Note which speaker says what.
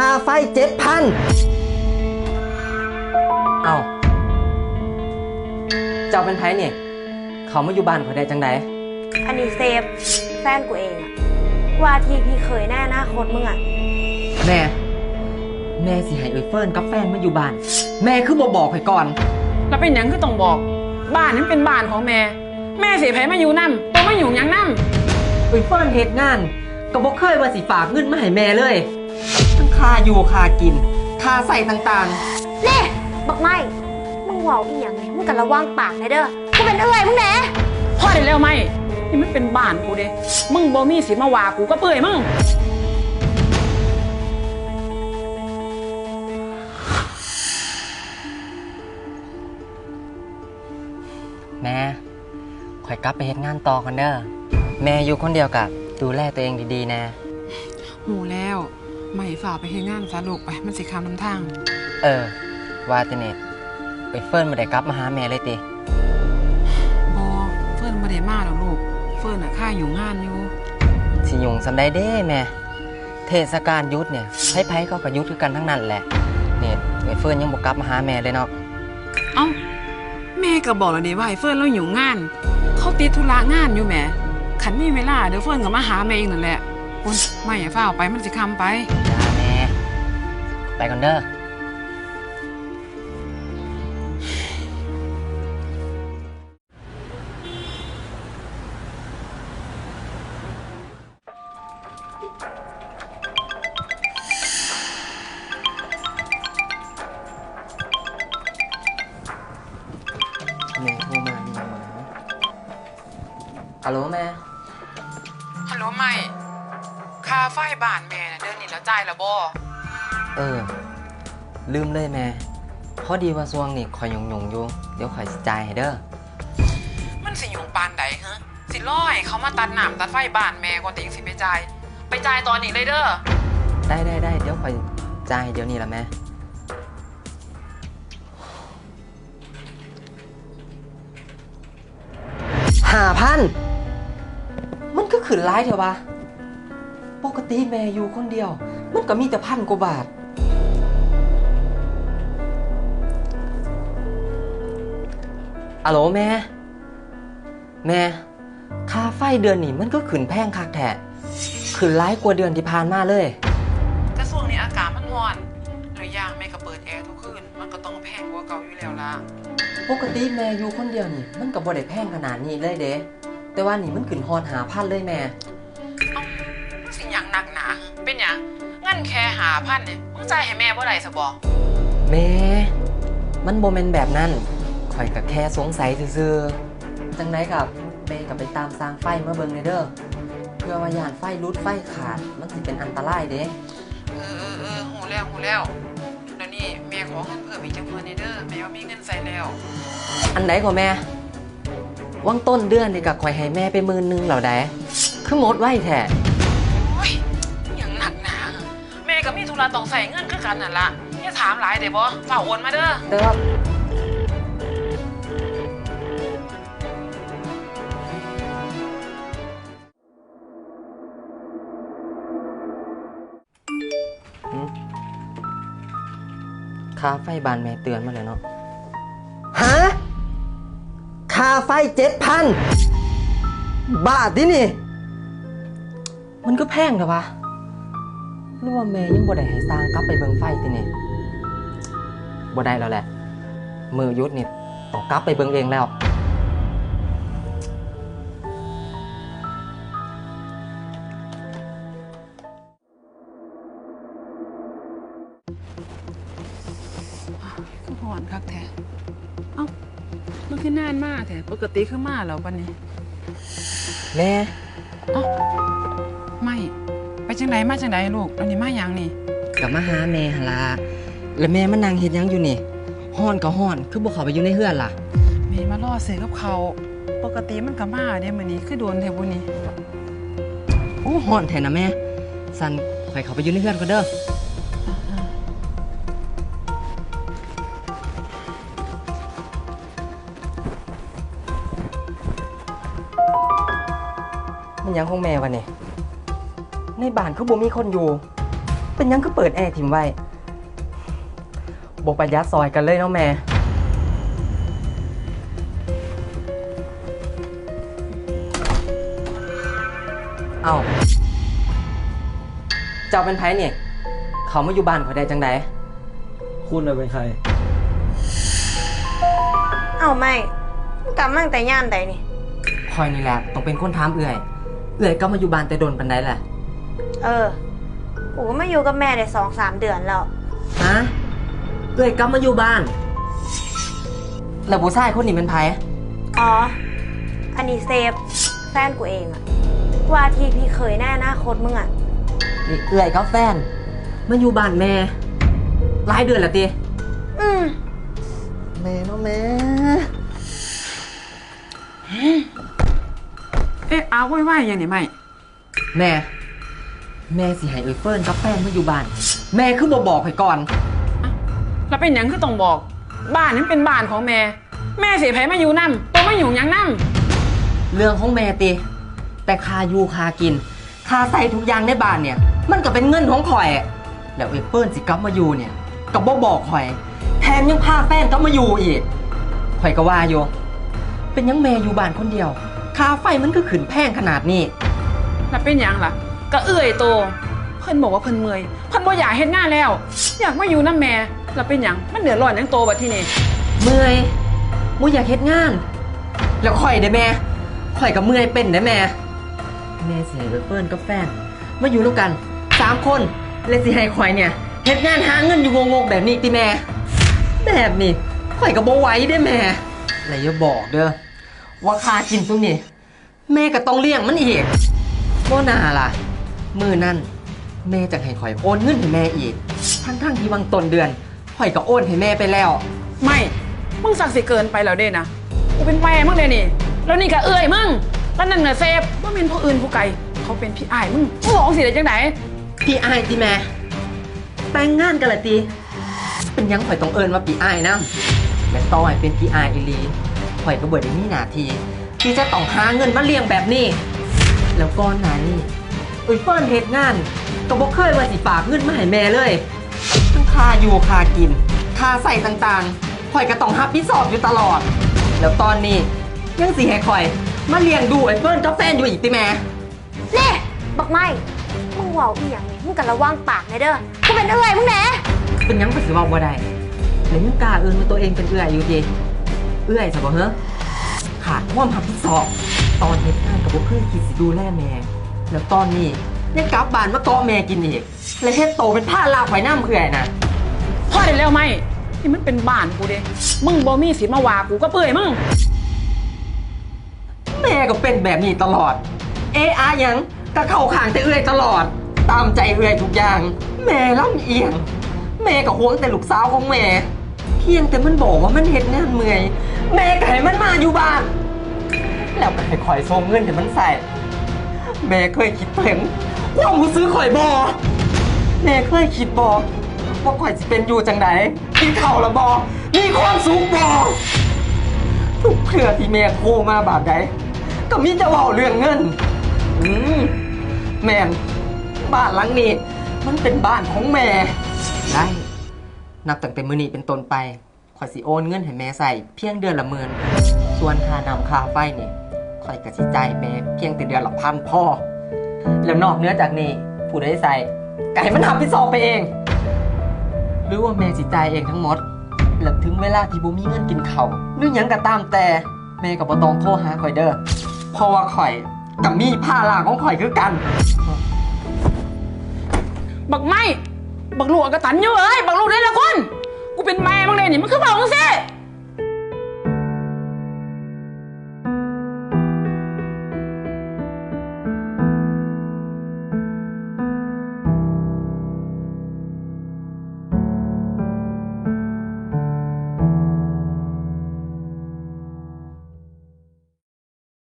Speaker 1: ค่าไฟเจ็ดพันเอาเจ้าเป็นไผเนี่ย เขามาอยู่บ้านเขาได้จังได
Speaker 2: อันนี้เซฟ แฟนกูเองอะว่าที่พี่เคยแน่อนาคตมึงอะ
Speaker 1: แม่ แม่สิให้เอ้ยเฟิร์นกับแฟนมาอยู่บ้าน แม่คือบ่บอกให้ก่อน
Speaker 3: แล้วเป็นหยังคือต้องบอก บ้านนั้นเป็นบ้านของแม่ แม่เสียไผมาอยู่นำตัวมาอยู่หยังนำ
Speaker 1: เอ้ยเฟิร์นเฮ็ดงาน ก็บ่เคยว่าสิฝากเงินมาให้แม่เลยทั้ง ค่าอยู่ค่ากิน ค่าใส่ต่าง
Speaker 2: เน่บอกไม่ มึงเว่าอีหยังไงมึงกันระวังปากนะเด้อกูเป็นเอื้อยมึงแหน่
Speaker 3: พ่อได้แล้วไหมนี่มันเป็นบ้านกูเด้มึงบ่มีสิทธิ์มาว่ากูก็เปื่อยมึง
Speaker 1: ๆ แม่ข่อยกลับไปเฮ็ดงานต่อกันเด้อแม่อยู่คนเดียวกับดูแลตัวเองดีๆนะ
Speaker 3: หูแล้ว ไม่ฝ่าไปเฮ็ดงานซะลูกไปมันสิคำนำทาง
Speaker 1: เออ ว่าแต่เน็ตเอ้ยเฟิร์นบ่ได้กลับมาหาแม่เลยติ
Speaker 3: บอเฟิร์นมาได้มาหรอกลูก เฟิร์นอะค่าอยู่งานอยู่
Speaker 1: สิยุงสำได้เด้แม่ เทศกาลหยุดเนี่ยไผๆเขาก็หยุดคือกันทั้งนั้นแหละเนี่ยเอ้ยเฟิร์นยังบ่กลับมาหาแม่เลยเนาะ
Speaker 3: เอ้าแม่ก็บอกแล้วดิว่าให้เฟิร์นเราอยู่งาน เขาติดธุระงานอยู่แหมขันมีเวลาเดี๋ยวเฟิร์นก็มาหาแม่เองนั่นแหละ คุณไม่อย่าฝ้าวไปมันสิคำไป
Speaker 1: จ้าแม่ไปก่อนเด้อแม่โทรมามีหมาฮัลโหลแม่
Speaker 3: ไฟบ้านแม่น่ะเดือนนี้แล้วจ่ายแล้วบ่
Speaker 1: เออ ลืมเลยแม่พอดีว่าซวงนี่คอยยงยงๆอยู่เดี๋ยวคอยสิจ่ายให้เด้อ
Speaker 3: มันสิอยู่ปานใดฮะสิร้อยเขามาตัดน้ำตัดไฟบ้านแม่ก่อนติงสิไปจ่ายไปจ่ายตอนนี้เลยเด้อ
Speaker 1: ได้ได้ได้เดี๋ยวคอยจ่ายให้เดี๋ยวนี้ละแม่ห้าพันมันก็ขึ้นร้ายเถอะวะ ปกติแม่อยู่คนเดียว มันก็มีแต่พันกว่าบาท อะโหลแม่ แม่ ค่าไฟเดือนนี้มันก็ขึ้นแพงคักแท้ขึ้นร้ายกว่าเดือนที่ผ่านมาเลย
Speaker 3: แต่ช่วงนี้อากาศมันร้อนหรือย่างแม่ก็เปิดแอร์ทุกคืน มันก็ต้องแพงกว่าเก่าอยู่แล้วล่ะ
Speaker 1: ปกติแม่อยู่คนเดียวนี่ มันก็บ่ได้แพงขนาดนี้เลยเด้แต่ว่านี่มันขึ้นฮอนหาพันเลยแม่
Speaker 3: เอ้า งั้นแค่หาพันเนี่ยมึงจ่ายให้แม่บ่ได้ซะบ่
Speaker 1: แม่มันโมเมนแบบนั้นข่อยก็แค่สงสัยซื่อๆจังไดกับแม่ก็ไปตามสร้างไฟมาเบิ่งเลยเด้อเพื่อว่ายานไฟรุดไฟขาด มันสิเป็นอันตรายเด้
Speaker 3: เออเออเออหูแล้วหูแล้วเดี๋ยวนี้แม่ขอเงินเพิ่มอีกจังหวะนี้เด้อแม่ว่ามีเงินใส่แล้ว
Speaker 1: อันไหนก็แม่วังต้นเดือนนี่ก็ข่อยให้แม่ไปหมื่นหนึงแล้วได้คือหมดไว้แท้
Speaker 3: ม่ก็มีธุระต้องใส่เงินคือกันนั่นล่ะอย่าถามหลายเด้บ่ฝากโอนมาเด้อ
Speaker 1: แต่ว่าหืมค่าไฟบานแม่เตือนมาเลยเนาะ ฮะค่าไฟเจ็ดพันบาทดินี่ มันก็แพงนะวะ หรือว่าแม่ยังบ่ได้ให้สร้างกลับไปเบิ่งไฟตินี่บ่ได้แล้วแหละ มือยุดนี่ต้องกลับไปเบิ่งเองแล้ว
Speaker 3: คือหอนคักแท้ เอ้า มันคือนานมากแท้ ปกติคือมาแล้วปะนี่
Speaker 1: แม่
Speaker 3: เอ้าไม่ไป จังไดมาจังไดลูกตอนนี้มาหยังนี่
Speaker 1: กลับมาหาแม่หนละแล้วแม่มันนั่งเฮ็ดหยังอยู่นี่ฮ้อนก็ฮ้อน คือบ่เข้าไปอยู่ในเฮือนล่ะ
Speaker 3: แม่มาล่อซื้อกับเขาวปกติมันก็มาเด้มื้อนี้คือโดนแท้บุนี่
Speaker 1: โอ้ฮ้อนแท้นะแม่ สันข่อยเข้าไปอยู่ในเฮือนก่อนเด้อ มันหยังของแม่วะเนี่ย ในบ้านคือบ่มีคนอยู่ เป็นหยังก็เปิดแอร์ถิ่มไว้บประหยัดซอยกันเลยเนาะแม่ เอ้าเจ้าเป็นไผเนี่ย เขามาอยู่บ้านเขาได้จังได
Speaker 4: คุณน่ะเป็นใคร
Speaker 2: เอาไม่มึงกลับมาตั้งแต่ย่ามใดนี่
Speaker 1: คอยนี่แหละต้องเป็นคนถามเอื่อย เอื่อยก็มาอยู่บ้านแต่โดนปันไดแหละ
Speaker 2: เออ กูก็มาอยู่กับแม่ได้สองสามเดือนแล้ว
Speaker 1: ฮะเอื่อยก็มาอยู่บ้าน แล้วผู้ชายคนนี้เป็นไผ
Speaker 2: อ๋อ อันนี้เซฟ แฟนกูเองอะว่าที่พี่เคยแน่อนาคตมึงอะ
Speaker 1: นี่เอื่อยกับแฟน มาอยู่บ้านแม่หลายเดือนแล้วติ
Speaker 2: อืม
Speaker 1: แม่เนาะแม่
Speaker 3: เอ๊ะเอาไว้ไว้ยังนี่ไม่
Speaker 1: แม่ แม่สิให้เอ้ยเฟิร์นกับแฟนมาอยู่บ้าน แม่คือบ่บอกให้ก่อน
Speaker 3: แล้วเป็นหยังคือต้องบอก บ้านนี้เป็นบ้านของแม่ แม่เสียไผมาอยู่นำตัวมาอยู่หยังนำ
Speaker 1: เรื่องของแม่ติ แต่ค่าอยู่ค่ากินค่าใส่ทุกอย่างในบ้านเนี่ย มันก็เป็นเงินของข่อย แล้วเอ้ยเฟิร์นสิกลับมาอยู่เนี่ยก็บ่บอกข่อย แถมยังพาแฟนกลับมาอยู่อีกข่อยก็ว่าอยู่เป็นยังแม่อยู่บ้านคนเดียวค่าไฟมันก็ขึ้นแพงขนาดนี้
Speaker 3: แล้วเป็นหยังล่ะ ก็เอื่อยโต เพิ่นบอกว่าเพิ่นเมื่อย เพิ่นบ่อยากเฮ็ดงานแล้ว อยากมาอยู่นํแม่แล้วเป็นหยังมันเดือดร้อนหยังโตบัดที่นี้
Speaker 1: เมื่อยมูอยากเฮ็ดงาน แล้วข่อยได้แม่ข่อยกับเมื่อยเป็นได้แม่ แม่สิให้เฟิร์นกับแฟนมาอยู่ด้วยกันสามคนเลยสิให้ข่อยเนี่ยเฮ็ดงานหาเงินอยู่งงๆแบบนี้ติแม่ แบบนี้ข่อยกับโบไหว้ได้แม่แล้วอย่าบอกเด้อว่าค่ากินตรงนี้แม่ก็ต้องเลี้ยงมันอีกบ่น่าล่ะ มือนั่นแม่จะให้ข่อยโอนเงินให้แม่อีกทั้งๆที่วังต้นเดือนข่อยก็โอนให้แม่ไปแล้ว
Speaker 3: ไม่ มึงสักสิเกินไปแล้วเด้นะ กูเป็นแม่มึงเลยนี่ แล้วนี่ก็เอื่อยมึง แล้วนั่นน่ะเซฟว่าเป็นผู้อื่นผู้ไกล เขาเป็นพี่อ้ายมึงมึงบอกสิได้จังไหน
Speaker 1: พี่อายติแม่ แต่งงานกันละตีเป็นหยังข่อยต้องเอิญว่าพี่อายนะและต่อให้เป็นพี่อายอีหลีข่อยก็เบิดได้มีหน้าที่ที่จะต้องหาเงินมาเลี้ยงแบบนี้ แล้วก่อนหน้านี้เอ้ยเฟิร์นเฮ็ดงานก็บ่เคยว่าสิฝากเงินมาให้แม่เลย ทั้งค่าอยู่ค่ากิน ค่าใส่ต่างๆข่อยก็ต้องรับผิดชอบอยู่ตลอด แล้วตอนนี้ยังสิให้ข่อย มาเลี้ยงดูไอ้เฟิร์นกับแฟนอยู่อีกติแม่
Speaker 2: เน่บักไม่มึงเว่าอีหยังนี่มึงกันระวังปากนะเด้อกูเป็นเอื่อยมึงแหน
Speaker 1: เป็นหยังก็สิเว่าบ่ได้แล้วยังกล้าเอินว่าตัวเองเป็นเอื้อยอยู่ดีเอื้อยซะบ่เฮ้อขาดความรับผิดชอบ ตอนเฮ็ดงานกับบ่เคยคิดสิดูแลแม่ แล้วตอนนี้ยังกลับบ้านมาเกาะแม่กินอีกและเฮ็ดโตเป็นผ้าลากไว้น้ำเอื้อยน่ะ
Speaker 3: พ่อได้แล้วไหมนี่มันเป็นบ้านกูเด้มึงบ่มีสิทธิ์มาว่ากูก็เปื่อยมึง
Speaker 1: แม่ก็เป็นแบบนี้ตลอด เอะอะหยังก็เข้าข้างแต่เอื้อยตลอด ตามใจเอื้อยทุกอย่าง แม่ลำเอียง แม่ก็หวงแต่ลูกสาวของแม่ เพียงแต่มันบอกว่ามันเฮ็ดงานเมื่อย แม่ก็ให้มันมาอยู่บ้าน แล้วก็ให้คอยส่งเงินให้มันใส่ แม่เคยคิดถึงความรู้สึกข่อยบอแม่เคยคิดบอว่าข่อยจะเป็นอยู่จังไดกินข้าละบอมีความสุขบอทุกเพื่อที่แม่โทรมาบาดใดก็มีจะเล่าเรื่องเงิน อืมแม่นบ้านหลังนี้ มันเป็นบ้านของแม่ได้นับตั้งแต่มื้อนี้เป็นต้นไปข่อยสิโอนเงินให้แม่ใส่เพียงเดือนละหมื่นส่วนค่าน้ำค่าไฟนี่ข่ อยก็สิจ่ายแม่เพียงแต่เดือนละพันพ่อ แล้วนอกเหนื้อจากนี้ผู้ใดใส่ไก่มันทำพิซองไปเอง หรือว่าแม่สิจ่ายเองทั้งหมดแล้วถึงเวลาที่บ่มีเงินกินเขาหรือยังก็ตามแต่แม่ก็บ่ต้องโทรหาข่อยเด้อเพราะว่าข่อยกับมีผ้าลาของข่อยคือกัน
Speaker 3: บักไม่ บักลูกอกตันอยู่เอ้ย บักลูกได้ละคน กูเป็นแม่มึงเลยนี่มันคือบอกมึงสิ